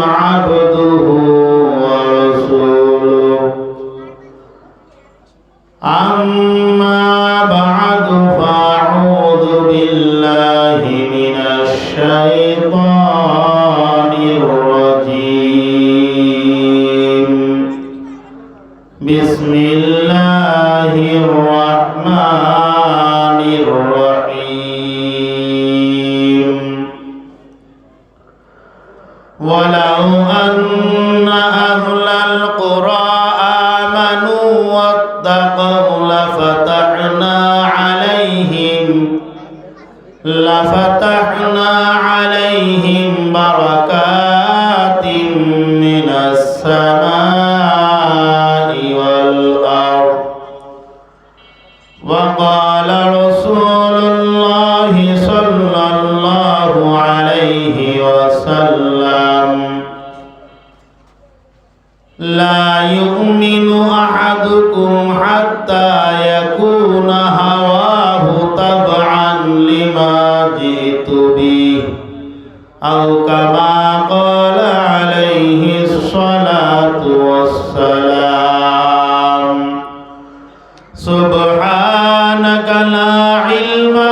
عبده ولو أن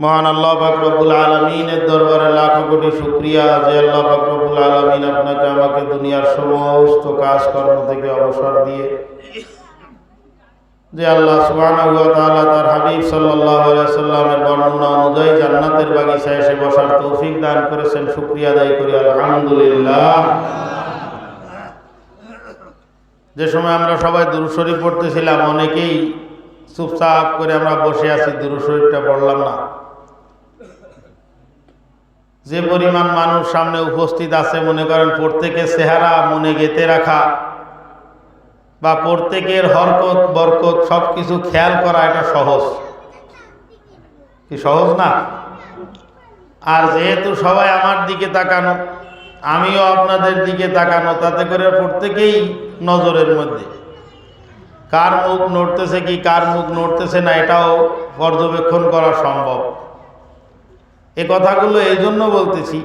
মহান আল্লাহ রব্বুল আলমিনের দরবারে লাখো কোটি যে আল্লাহ রব্বুল আলমিন আপনাকে আমাকে দুনিয়ার সমস্ত কাজকর্ম থেকে অবসর দিয়ে, যে আল্লাহ সুবহানাহু তার হাবিব সাল্লামের বর্ণনা অনুযায়ী জান্নাতের বাগিচায় এসে বসার তৌফিক দান করেছেন, শুকরিয়া আদায় করি, আলহামদুলিল্লাহ। যে সময় আমরা সবাই দুরুশরী পড়তেছিলাম, অনেকেই চুপচাপ করে আমরা বসে আছি দুরুশরীফটা পড়লাম না। যে পরিমাণ মানুষ সামনে উপস্থিত আছে, মনে করেন প্রত্যেকের চেহারা মনে গেতে রাখা বা প্রত্যেকের হরকত, বরকত সব কিছু খেয়াল করা এটা সহজ। কি সহজ না? আর যেহেতু সবাই আমার দিকে তাকানো, আমিও আপনাদের দিকে তাকানো, তাতে করে প্রত্যেকেই নজরের মধ্যে। কার মুখ নড়তেছে কি, কার মুখ নড়তেছে না, এটাও পর্যবেক্ষণ করা সম্ভব। এ কথাগুলো এই জন্য বলতেছি,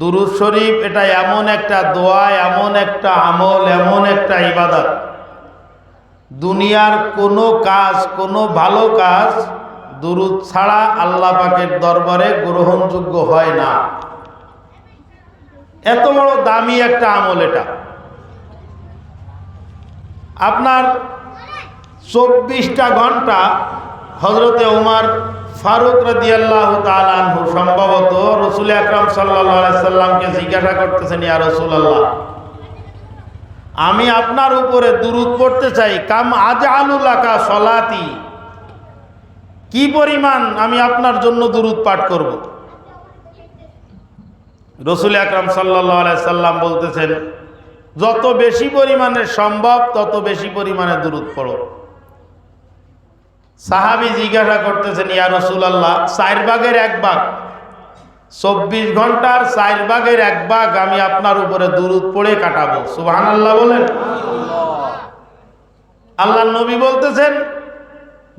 দুরুদ শরীফ এটা এমন একটা দোয়া, এমন একটা আমল, এমন একটা ইবাদত। দুনিয়ার কোনো কাজ, কোনো ভালো কাজ দুরুদ ছাড়া আল্লাহ পাকের দরবারে গ্রহণযোগ্য হয় না। এত বড় দামি একটা আমল এটা। আপনার চব্বিশটা ঘণ্টা হজরতে উমার ফারুক রাদি আল্লাহ তালু সম্ভবত রসুল আকরাম সাল্লা সাল্লামকে জিজ্ঞাসা করতেছেন, ইয়া রসুল আল্লাহ আমি আপনার উপরে দুরুদ পড়তে চাই। কাম আজ আলুলাকা সলাতি, কি পরিমাণ আমি আপনার জন্য দুরুদ পাঠ করব? রসুল আকরাম সাল্লাহ সাল্লাম বলতেছেন যত বেশি পরিমাণে সম্ভব, তত বেশি পরিমাণে দূরত পড়ো। সাহাবি জিজ্ঞাসা করতেছেন, ইয়া রসুল আল্লাহ চার ভাগের এক ভাগ। চব্বিশ ঘণ্টার চার ভাগের এক ভাগ আমি আপনার উপরে দূরত পড়ে কাটাবো। সুবাহান আল্লাহ বলেন। আল্লাহ নবী বলতেছেন,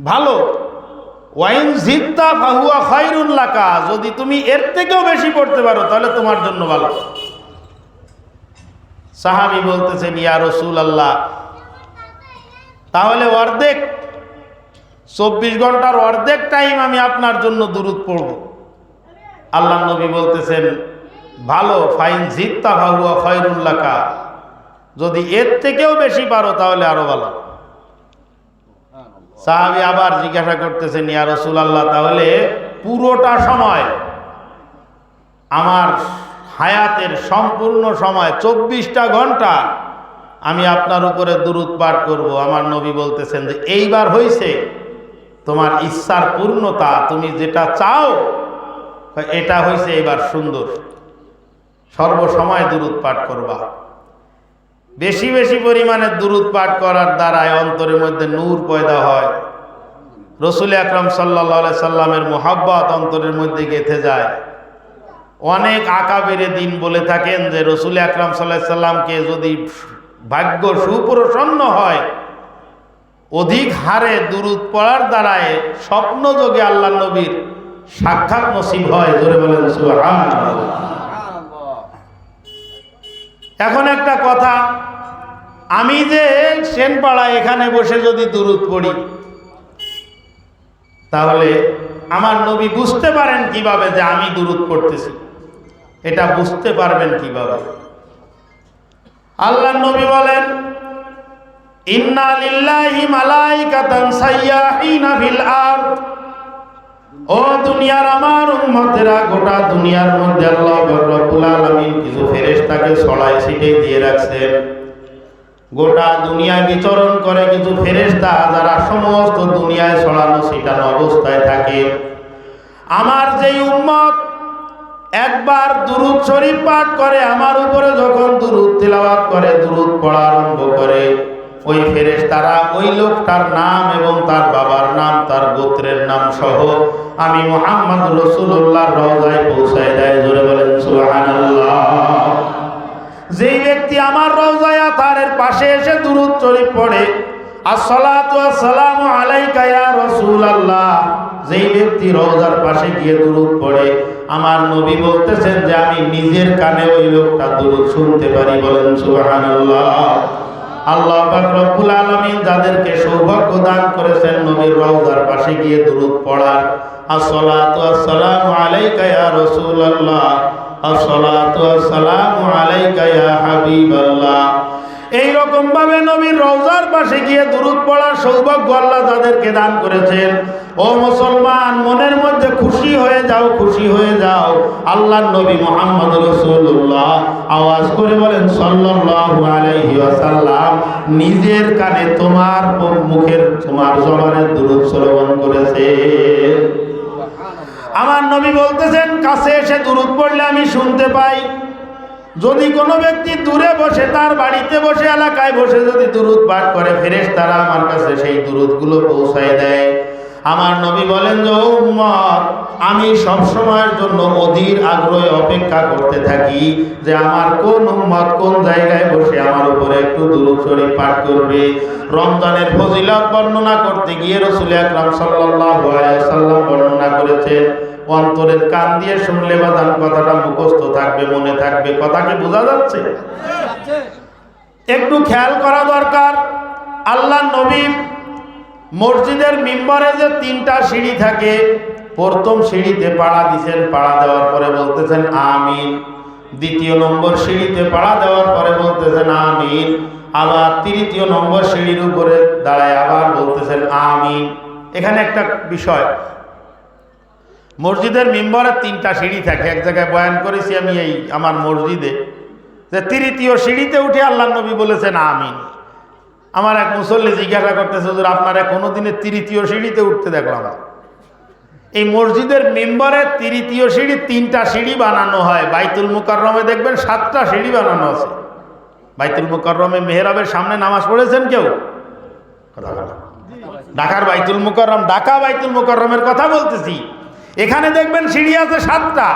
ভালো। ওয়াইন জিদ্দা ফাহুয়া খৈরুল্লাকা যদি তুমি এর থেকেও বেশি পড়তে পারো, তাহলে তোমার জন্য ভালো। সাহাবি বলতেছেন ইয়া রসুল আল্লাহ তাহলে অর্ধেক চব্বিশ ঘণ্টার অর্ধেক টাইম আমি আপনার জন্য দূরত পড়ব। আল্লাহ নবী বলতেছেন ভালো ফাইন জিত্তা ভাহুয়া খৈরুল্লাকা যদি এর থেকেও বেশি পারো তাহলে আরও ভালো। সাহাবি আবার জিজ্ঞাসা করতেছেন ইয়া রসুল আল্লাহ তাহলে পুরোটা সময় আমার হায়াতের সম্পূর্ণ সময়, চব্বিশটা ঘণ্টা আমি আপনার উপরে দূরত পাঠ করব। আমার নবী বলতেছেন যে, এইবার হইছে, তোমার ইচ্ছার পূর্ণতা, তুমি যেটা চাও, এটা হইছে এবার সুন্দর। সর্বসময় দূরত পাঠ করবা। বেশি বেশি পরিমাণে দূরত পাঠ করার দ্বারায় অন্তরের মধ্যে নূর পয়দা হয়। রসুল আকরম সাল্লা সাল্লামের মোহাব্বত অন্তরের মধ্যে গেঁথে যায়। অনেক আকাবেরে দিন বলে থাকেন যে রসুল আকরাম সাল্লাহ সাল্লামকে যদি ভাগ্য সুপ্রসন্ন হয়, অধিক হারে দূরত পড়ার দ্বারায় স্বপ্ন যোগে আল্লাহ নবীর সাক্ষাৎ নসিব হয়। জোরে বলেন এখন একটা কথা, আমি যে সেনপাড়া এখানে বসে যদি দূরত পড়ি, তাহলে আমার নবী বুঝতে পারেন কীভাবে যে আমি দূরত পড়তেছি। এটা বুঝতে পারবেন কীভাবে। আল্লাহ নবী বলেন দুনিয়ার আমার গোটা দুনিয়ার কিছু দিয়ে রাখছেন। গোটা বিচরণ করে কিছু ফেরেশতা যারা সমস্ত দুনিয়ায় ছড়ানো ছিটানো অবস্থায় থাকে। আমার যেই উম্মত একবার দুরুদ শরীফ পাঠ করে, আমার উপরে যখন দুরুদ তিলাওয়াত করে, দুরুদ পড়া আরম্ভ করে, ওই ফেরেশ তারা ওই লোকটার নাম এবং তার বাবার নাম, তার গোত্রের নাম সহ আমি মোহাম্মদ রসুল্লাহর রওজায় পৌঁছায় দেয়। জোরে বলেন, সুবহানাল্লাহ। যেই ব্যক্তি আমার রওজায় তারের পাশে এসে দুরুদ শরীফ পড়ে আসসালামু আলাইকা ইয়া রাসূলুল্লাহ। যেই ব্যক্তি রওজার পাশে গিয়ে দুরুদ পড়ে, আমার নবী বলতেছেন যে আমি নিজের কানে ওই লোকটা দুরুদ শুনতে পারি বলেন সুবহানাল্লাহ। আল্লাহ পাক রব্বুল আলামিন যাদেরকে সৌভাগ্য দান করেছেন নবীর রওজার পাশে গিয়ে দুরুদ পড়ার, আসসালাতু আসসালামু আলাইকা ইয়া রাসূলুল্লাহ। আসসালাতু আসসালামু আলাইকা ইয়া হাবিবাল্লাহ। এই রকম ভাবে নবীর রওজার পাশে গিয়ে দুরুদ পড়ার সৌভাগ্য আল্লাহ যাদেরকে দান করেছেন। ও মুসলমান, মনের মধ্যে খুশি হয়ে যাও, খুশি হয়ে যাও। আল্লাহ নবী মোহাম্মদ রসুল্লাহ আওয়াজ করে বলেন, সাল্লাল্লাহু আলাইহি ওয়াসাল্লাম, নিজের কানে তোমার মুখের, তোমার জবানের দুরুদ শ্রবণ করেছে। আমার নবী বলতেছেন, কাছে এসে দুরুদ পড়লে আমি শুনতে পাই। যদি কোনো ব্যক্তি দূরে বসে, তার বাড়িতে বসে, এলাকায় বসে যদি দুরুদ পাঠ করে ফেরেস তারা আমার কাছে সেই দুরুদগুলো পৌঁছায় দেয়। আমার নবী বলেন যে উম্মত, আমি সব সময়ের জন্য অধীর আগ্রহে অপেক্ষা করতে থাকি যে আমার কোন উম্মত কোন জায়গায় বসে আমার উপরে একটু দুরূপ শরীফ পাঠ করবে। রমজানের ফজিলত বর্ণনা করতে গিয়ে রসুল আকরাম আলাইহি সাল্লাম বর্ণনা করেছেন অন্তরের কান দিয়ে শুনলে বাদান কথাটা মুখস্থ থাকবে, মনে থাকবে, কথা কি বোঝা যাচ্ছে? একটু খেয়াল করা দরকার। আল্লাহ নবী মসজিদের মিম্বরে যে তিনটা সিঁড়ি থাকে, প্রথম সিঁড়িতে পাড়া দিছেন, পাড়া দেওয়ার পরে বলতেছেন আমিন। দ্বিতীয় নম্বর সিঁড়িতে পাড়া দেওয়ার পরে বলতেছেন আমিন। আবার তৃতীয় নম্বর সিঁড়ির উপরে দাঁড়ায় আবার বলতেছেন আমিন। এখানে একটা বিষয় মসজিদের মিম্বরে তিনটা সিঁড়ি থাকে। এক জায়গায় বয়ান করেছি আমি এই আমার মসজিদে যে তৃতীয় সিঁড়িতে উঠে আল্লাহ নবী বলেছেন, আমিন। আমার এক মুসল্লি জিজ্ঞাসা করতেছে, হুজুর, আপনারা কোনোদিনে তৃতীয় সিঁড়িতে উঠতে দেখলাম। এই মসজিদের মেম্বারে তৃতীয় সিঁড়ি তিনটা সিঁড়ি বানানো হয়। বাইতুল মুকাররমে দেখবেন সাতটা সিঁড়ি বানানো আছে। বাইতুল মুকাররমে মেহরাবের সামনে নামাজ পড়েছেন কেউ? কথা। ঢাকার বাইতুল মুকাররম, ঢাকা বাইতুল মুকাররমের কথা বলতেছি। এখানে দেখবেন সিঁড়ি আছে সাতটা।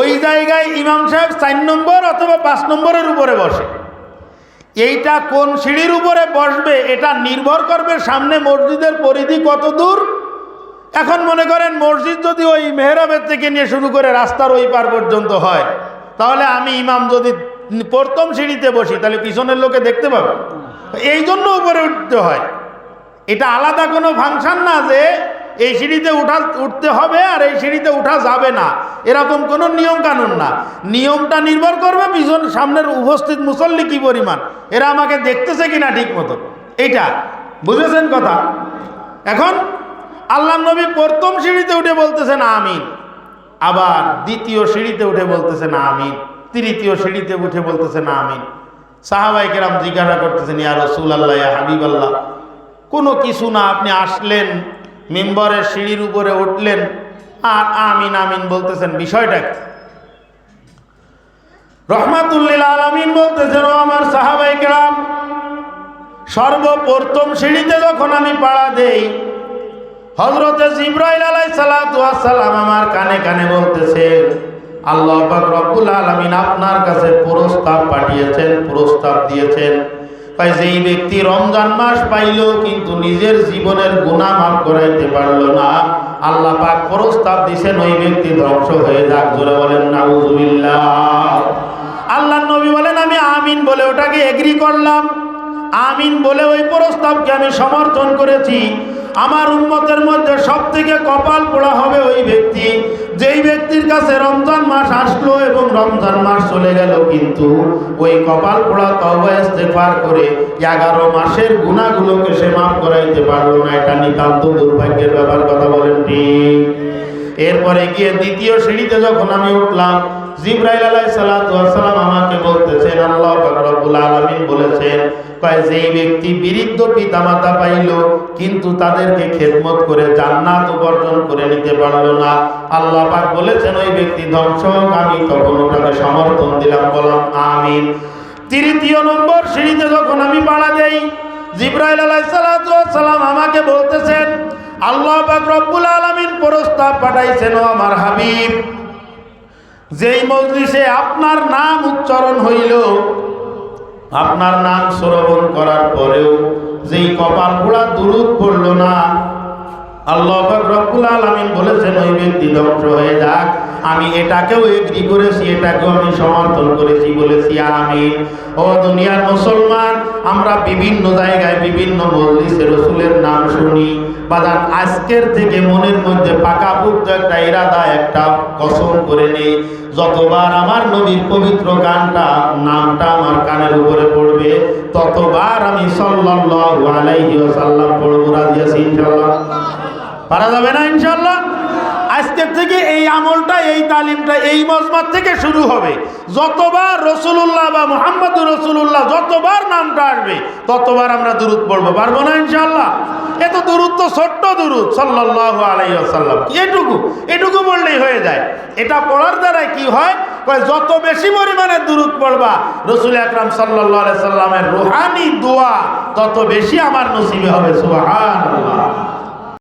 ওই জায়গায় ইমাম সাহেব চার নম্বর অথবা পাঁচ নম্বরের উপরে বসে। এইটা কোন সিঁড়ির উপরে বসবে, এটা নির্ভর করবে সামনে মসজিদের পরিধি কত দূর। এখন মনে করেন মসজিদ যদি ওই মেহরাবের থেকে নিয়ে শুরু করে রাস্তার ওই পার পর্যন্ত হয়, তাহলে আমি ইমাম যদি প্রথম সিঁড়িতে বসি, তাহলে পিছনের লোকে দেখতে পাবে। এই জন্য উপরে উঠতে হয়। এটা আলাদা কোনো ফাংশন না যে এই সিঁড়িতে উঠা উঠতে হবে আর এই সিঁড়িতে উঠা যাবে না। এরকম কোনো নিয়ম কানুন না। নিয়মটা নির্ভর করবে পিছন সামনের উপস্থিত মুসল্লি কি পরিমাণ। এরা আমাকে দেখতেছে কিনা ঠিক মতো। এইটা। বুঝেছেন কথা? এখন আল্লাহ নবী প্রথম সিঁড়িতে উঠে বলতেছেন আমিন। আবার দ্বিতীয় সিঁড়িতে উঠে বলতেছেন আমিন। তৃতীয় সিঁড়িতে উঠে বলতেছেন আমিন। সাহাবাই কেরাম জিজ্ঞাসা করতেছেন, ইয়া রসুল আল্লাহ ইয়া হাবিব আল্লাহ কোনো কিছু না আপনি আসলেন মেম্বরের সিঁড়ির উপরে উঠলেন আর আমিন আমিন বলতেছেন, বিষয়টা কি? রহমাতুল্লিল আলমিন বলতেছেন আমার সাহাবাই কেরাম, সর্বপ্রথম সিঁড়িতে যখন আমি পাড়া দেই হজরতে জিব্রাইল আলাই সালাম আমার কানে কানে বলতেছেন, আল্লাহ রব্বুল আলমিন আপনার কাছে প্রস্তাব পাঠিয়েছেন, প্রস্তাব দিয়েছেন। তাই যেই ব্যক্তি রমজান মাস পাইল কিন্তু নিজের জীবনের গুণা মাফ করাইতে পারল না, আল্লাহ পাক প্রস্তাব দিছেন ওই ব্যক্তি ধ্বংস হয়ে যাক, জোরে বলেন, নাউজুবিল্লাহ। আল্লাহ নবী বলেন, আমি আমিন বলে ওটাকে এগ্রি করলাম। আমিন বলে ওই প্রস্তাবকে আমি সমর্থন করেছি। আমার উন্মতের মধ্যে সব থেকে কপাল পোড়া হবে ওই ব্যক্তি। যেই ব্যক্তির কাছে রমজান মাস আসলো এবং রমজান মাস চলে গেল, কিন্তু ওই কপাল পোড়া তবা ইস্তেফার করে এগারো মাসের গুণাগুলোকে সে মাফ করাইতে পারল না। এটা নিতান্ত দুর্ভাগ্যের ব্যাপার, কথা বলেন ঠিক। এরপরে গিয়ে দ্বিতীয় সিঁড়িতে যখন আমি উঠলাম জিব্রাইল আলাই সালাম আমাকে বলতেছেন, আল্লাহ রব্বুল আলমিন বলেছেন, কয়, যেই ব্যক্তি বিরিদ্ধ পিতামাতা পাইল, কিন্তু তাদেরকে খেদমত করে জান্নাত উপার্জন করে নিতে পারল না। আল্লাহ পাক বলেছেন, ওই ব্যক্তি ধ্বংস আমি তখন ওটাকে সমর্থন দিলাম, বললাম, আমিন। তৃতীয় নম্বর সিঁড়িতে যখন আমি পাড়া দেই, জিব্রাইল আলাই সালাম আমাকে বলতেছেন, আল্লাহ পাক রব্বুল আলমিন প্রস্তাব পাঠাইছেন, ও আমার হাবিব। যেই মজলিসে আপনার নাম উচ্চারণ হইল, আপনার নাম শ্রবণ করার পরেও যেই কপাল পোড়া দূরত পড়ল না আল্লাহ রব্বুল আলামিন বলেছেন, ওই ব্যক্তি ধ্বংস হয়ে যাক। আমি এটাকেও এগ্রি করেছি, এটাকেও আমি সমর্থন করেছি বলেছি, আমিন। ও দুনিয়ার মুসলমান, আমরা বিভিন্ন জায়গায় বিভিন্ন মজলিসে রসুলের নাম শুনি। বাদান আজকের থেকে মনের মধ্যে পাকা পুক্ত একটা ইরাদা, একটা কসম করে নেই। যতবার আমার নবীর পবিত্র গানটা, নামটা আমার কানের উপরে পড়বে, ততবার আমি সাল্লাল্লাহু আলাইহি ওয়াসাল্লাম পড়ব, রাজি আছি ইনশাআল্লাহ। পারা যাবে না ইনশাল্লাহ আজকের থেকে এই আমলটা, এই তালিমটা, এই মজমাত থেকে শুরু হবে। যতবার রসুল্লাহ বা মোহাম্মদ রসুল্লাহ যতবার নামটা আসবে, ততবার আমরা দূরত পড়ব। পারব না ইনশাল্লাহ এত দূরত্ব ছোট্ট দূরত সাল্লাহ আলাইসাল্লাম এটুকু এটুকু বললেই হয়ে যায়। এটা পড়ার দ্বারা কি হয়? যত বেশি পরিমাণে দূরত পড়বা, রসুল আকরাম সাল্লাহ সাল্লামের রুহানি দোয়া তত বেশি আমার নসিবে হবে, সুবহানাল্লাহ।